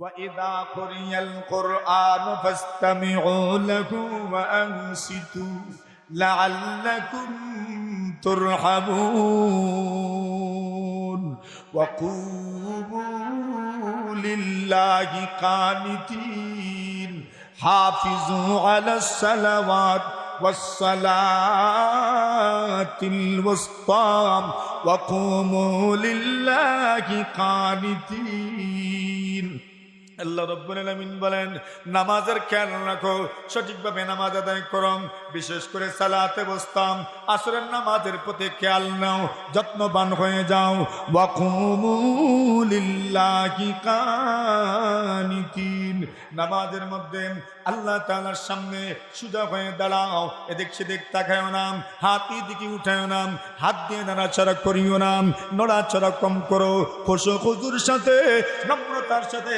وإذا قرئ القرآن فاستمعوا له وأنصتوا لعلكم ترحمون وقوموا لله قانتين حافظوا على الصلوات والصلاة الوسطى وقوموا لله قانتين আল্লাহ রব্বুল বলেন, নামাজের খেয়াল রাখো, সঠিকভাবে নামাজ আদায় করো, বিশেষ করে সালাতে বসতাম, আসরের নামাজের প্রতি খেয়াল নাও, যত্নবান হয়ে যাও। নামাজের মধ্যে আল্লাহ তাআলার সামনে সুজা হয়ে দাঁড়াও, এদিক সেদিক তাকায়ও নাম হাত দিকে উঠায়ও নাম হাত দিয়ে নাড়াচাড়া করিও না, নড়াচড়া কম করো খুশু খুজুর সাথে, নম্রতার সাথে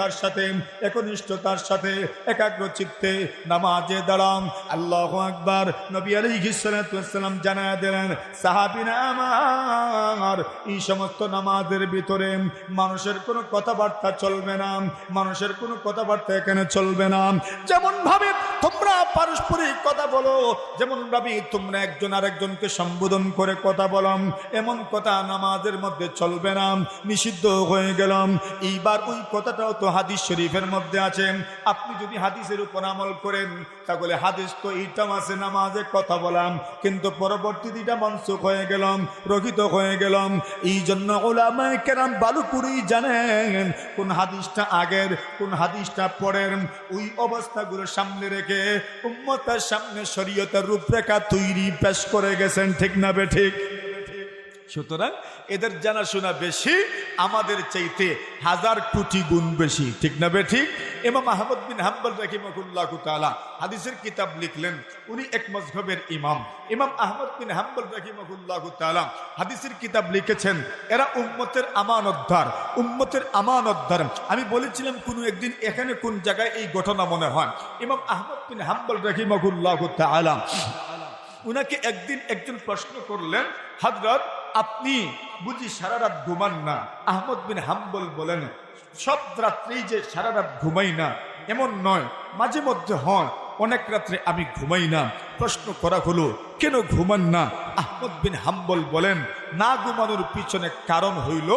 ভদ্রতার সাথে, একনিষ্ঠতার সাথে, একাগ্র চিত্তে নামাজে দাঁড়াম আল্লাহ আকবার। নবী আলাইহিস সালাম জানায় দিলেন সাহাবীরা আমার, এই সমস্ত নামাজের ভিতরে মানুষের কোনো কথাবার্তা চলবে না, মানুষের কোনো কথাবার্তা এখানে চলবে না। যেমন ভাবে তোমরা পারস্পরিক কথা বলো যেমন ভাবে তোমরা একজন আরেকজনকে সম্বোধন করে কথা বলো, এমন কথা নামাজের মধ্যে চলবে না। নিষিদ্ধ হয়ে গেলাম। এইবার ওই কথাটাও তো হাদিস শরীফের মধ্যে আছে, আপনি যদি হাদিসের উপর আমল করেন, তাহলে হাদিস তো এইটাও আছে নামাজে কথা বলাম, কিন্তু পরবর্তীতে এটা মনসুখ হয়ে গেলাম, রহিত হয়ে গেলাম। এই জন্য ওলামায় কেরাম করেই জানেন কোন হাদিসটা আগের, কোন হাদিসটা পরের। ওই অবস্থাগুলো সামনে রেখে উম্মতার সামনে শরীয়তের রূপরেখা তৈরি পেশ করে গেছেন, ঠিক না বে ঠিক? সুতরাং এদের জানাশোনা বেশি, আমাদের চাইতে হাজার কোটি গুণ বেশি। ঠিক না বে ঠিক? এমাম আহমদ বিন হাম্বল রাহিমাহুল্লাহ তাআলা হাদিসের কিতাব লিখলেন, উনি এক মজহবের ইমাম। ইমাম আহমদ বিন হাম্বল রাহিমাহুল্লাহ তাআলা হাদিসের কিতাব লিখেছেন, এরা উম্মতের আমানতদার উম্মতের আমানতদার। আমি বলেছিলাম, কোন একদিন এখানে কোন জায়গায় এই ঘটনা মনে হয়। ইমাম আহমদ বিন হাম্বল রাহিমাহুল্লাহ তাআলা উনাকে একদিন একজন প্রশ্ন করলেন, হাজরত আপনি বুঝি সারা রাত ঘুমান না? আহমদ বিন হাম্বল বলেন, সব রাত্রি যে সারা রাত ঘুমাই না, এমন নয়, মাঝে মধ্যে হয়, অনেক রাত্রে আমি ঘুমাই না। প্রশ্ন করা হলো, কেন ঘুমান না? আহমদ বিন হাম্বল বলেন, না ঘুমানোর পিছনে কারণ হইল,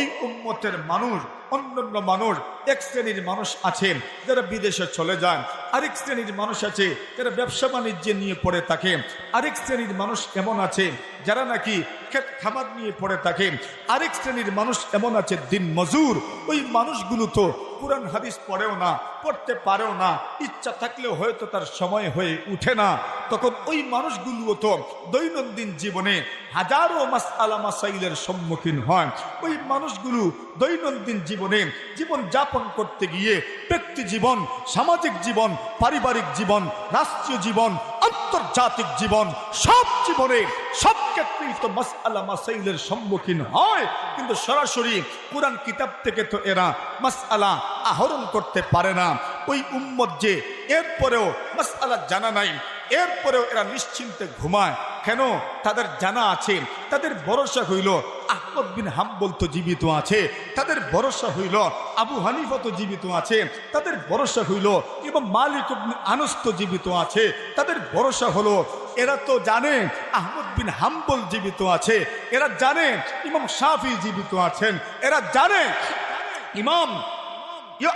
এই উম্মতের মানুষ, অন্যান্য মানুষ, এক শ্রেণির মানুষ আছেন, যারা বিদেশে চলে যান। আরেক শ্রেণির মানুষ আছে, যারা ব্যবসা বাণিজ্যে নিয়ে পড়ে থাকে। আরেক শ্রেণির মানুষ এমন আছে, যারা নাকি ক্ষেত খামার নিয়ে পড়ে থাকে। আরেক শ্রেণির মানুষ এমন আছে, দিন মজুর, ওই মানুষগুলো তো কোরআন, হাদিস পড়েও না, পড়তে পারেও না, ইচ্ছা থাকলেও হয়তো তার সময় হয়ে উঠে না। তখন ওই মানুষগুলো তো দৈনন্দিন জীবনে হাজারো মাস আলা মাসাইলের সম্মুখীন হয়। ওই মানুষগুলো দৈনন্দিন জীবনে জীবন যাপন করতে গিয়ে ব্যক্তি জীবন, সামাজিক জীবন, পারিবারিক জীবন, রাষ্ট্রীয় জীবন, আন্তর্জাতিক জীবন, সব জীবনে সব ক্ষেত্রেই তো মাস আলা মাসাইলের সম্মুখীন হয়। কিন্তু সরাসরি কোরআন কিতাব থেকে তো এরা মাস আলা আহরণ করতে পারে না। ওই উম্মত যে এরপরেও মাস আলা জানা নাই এরপরেও এরা নিশ্চিন্তে ঘুমায়। কেন? তাদের জানা আছে, তাদের ভরসা হইল, আহমদ বিন হাম্বল তো জীবিত আছে, তাদের ভরসা হইল, আবু হানিফা তো জীবিত আছে, তাদের ভরসা হইল, এবং মালিক আনস তো জীবিত আছে, তাদের ভরসা হলো, এরা তো জানে, আহমদ বিন হাম্বল জীবিত আছে, এরা জানে, ইমাম শাফি জীবিত আছেন, এরা জানে, ইমাম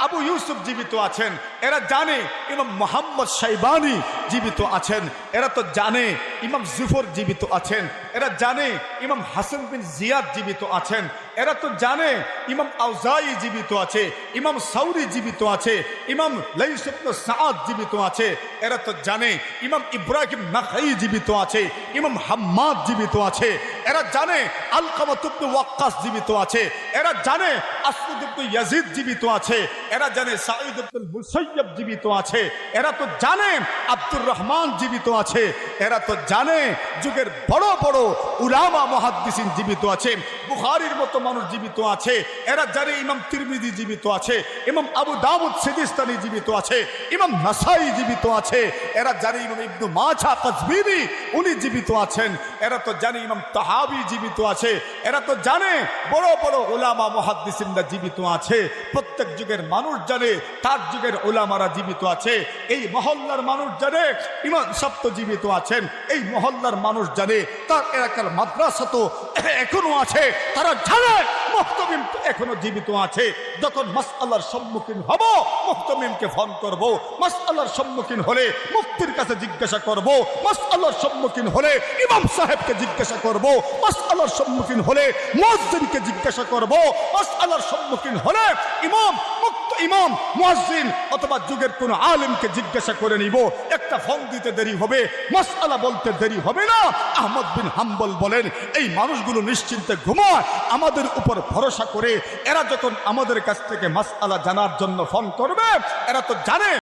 আবু ইউসুফ জীবিত আছেন, এরা জানে, ইমাম মোহাম্মদ সাইবানি জীবিত আছেন। এরা তো জানে ইমাম জুফর জীবিত আছেন। এরা জানে ইমাম হাসান বিন জিয়াদ জীবিত আছেন। এরা তো জানে ইমাম আউজাই জীবিত আছে, ইমাম সাউরি জীবিত আছে, ইমাম লাইসুবন সাদ জীবিত আছে। এরা তো জানে ইমাম ইব্রাহিম নাখাই জীবিত আছে, ইমাম হাম্মাদ জীবিত আছে। এরা জানে আলকামাতুবনু ওয়াক্কাস জীবিত আছে। এরা জানে আসুদুবনু ইয়াজিদ জীবিত আছে। এরা জানে সাঈদ আব্দুল মুসাইয়্যব জীবিত আছে, এরা তো জানে আব্দুর রহমান জীবিত আছে, এরা তো জানে যুগের বড় বড় উলামা মহাদ্দিসিন জীবিত আছে, বুখারীর মতো মানুষ জীবিত আছে, এরা জানে ইমাম তিরমিজি জীবিত আছে, ইমাম আবু দাউদ সিদিস্তানি জীবিত আছে, ইমাম নাসাই জীবিত আছে, এরা জানে ইমাম ইবনু মাছা কাজবিরি উনি জীবিত আছেন, এরা তো জানে ইমাম তাহাবি জীবিত আছে, এরা তো জানে বড় বড় ওলামা মহাদ্দিসিনরা জীবিত আছে, প্রত্যেক যুগের মানুষ জানে, তার যুগের ওলামারা জীবিত আছে। এই মহল্লার মানুষ জানে, ইমাম সপ্ত জীবিত আছেন। এই মহল্লার মানুষ জানে, তার এলাকার মাদ্রাসা তো এখনও আছে, তারা জানে, মুহতমিম এখনও জীবিত আছে। যখন মাসআল্লাহর সম্মুখীন হব, মুহতমিমকে ফোন করব। মাসআল্লাহর সম্মুখীন হলে মুফতির কাছে জিজ্ঞাসা করব। মাসআল্লাহর সম্মুখীন হলে ইমাম সাহেবকে জিজ্ঞাসা করব। মাসআল্লাহর সম্মুখীন হলে মুয়াজ্জিনকে জিজ্ঞাসা করব। মাসআল্লাহর সম্মুখীন হলে ইমাম ইমাম, মুয়াজ্জিন, অথবা যুগের কোন আলেমকে জিজ্ঞাসা করে নিব, একটা ফোন দিতে দেরি হবে, মাসআলা বলতে দেরি হবে না। আহমদ বিন হাম্বল বলেন, এই মানুষগুলো নিশ্চিন্তে ঘুমায়, আমাদের উপর ভরসা করে, এরা যখন আমাদের কাছ থেকে মাসআলা জানার জন্য ফোন করবে, এরা তো জানে